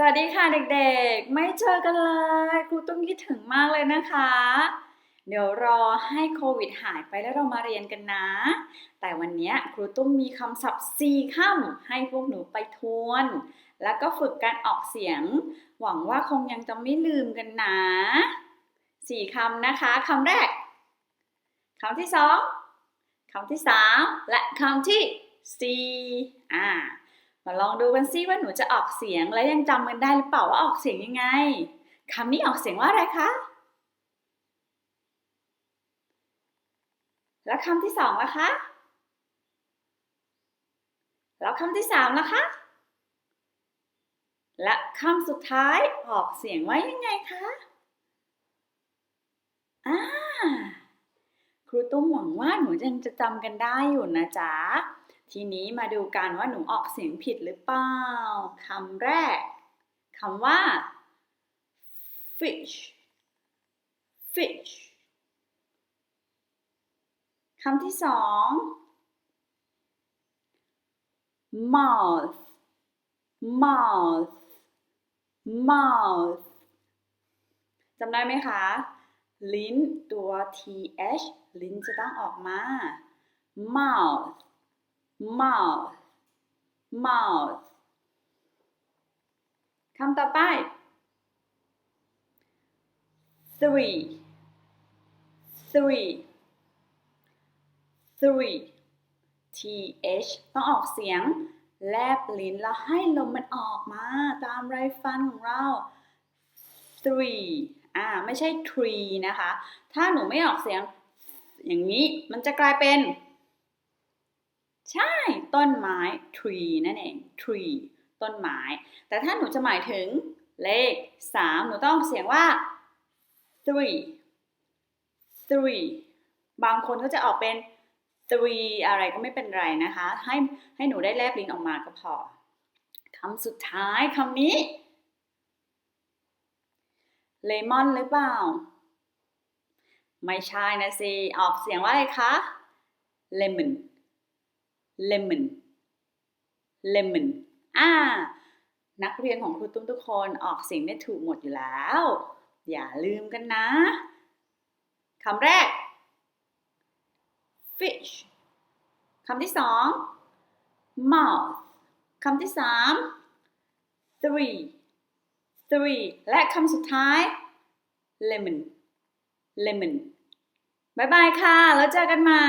สวัสดีค่ะเด็กๆ ไม่เจอกันเลย ครูต้องคิดถึงมากเลยนะคะ เดี๋ยวรอให้โควิดหายไปแล้วเรามาเรียนกันนะ แต่วันนี้ครูตุ้มมีคำศัพท์4คำให้พวกหนูไปทวน แล้วก็ฝึกการออกเสียง หวังว่าคงยังจะไม่ลืมกันนะสี่คำนะคะคำแรกคำที่สองคำที่สามและคำที่สี่อ่า มาลองดูกันซิว่าหนูจะออกเสียงและยังจำกันได้หรือเปล่าว่าออกเสียงยังไงคำนี้ออกเสียงว่าอะไรคะ แล้วคำที่สองล่ะคะ แล้วคำที่สามล่ะคะ และคำสุดท้ายออกเสียงว่ายังไงคะอ่าครูตุ้มหวังว่าหนูยังจะจำกันได้อยู่นะจ๊ะ ทีนี้มาดูกันว่าหนูออกเสียงผิดหรือเปล่าคำแรกคำว่า fish fish คำที่สอง mouth mouth mouth จำได้ไหมคะ ลิ้นตัว th ลิ้นจะต้องออกมา mouth mouth mouth คำต่อไป three three three th ต้องออกเสียง แลบลิ้นแล้วให้ลมมันออกมา ตามไรฟันของเรา three อ่า ไม่ใช่ tree นะคะ ถ้าหนูไม่ออกเสียง อย่างนี้มันจะกลายเป็น ใช่ต้นไม้ tree นั่นเอง tree ต้นไม้ แต่ถ้าหนูจะหมายถึงเลข 3 หนูต้องเสียงว่า three three บางคนก็จะออกเป็น three อะไรก็ไม่เป็นไรนะคะ ให้ให้หนูได้แลบลิ้นออกมาก็พอคำสุดท้ายคำนี้เลมอนหรือเปล่า ไม่ใช่นะสิ ออกเสียงว่าอะไรคะ lemon lemon lemon อ่า นักเรียนของครูตุ้มทุกคนออกเสียงได้ถูกหมดอยู่แล้ว อย่าลืมกันนะคำแรก fish คำที่สอง mouth คำที่สาม three three และคำสุดท้าย lemon lemon บายบายค่ะ แล้วเจอกันใหม่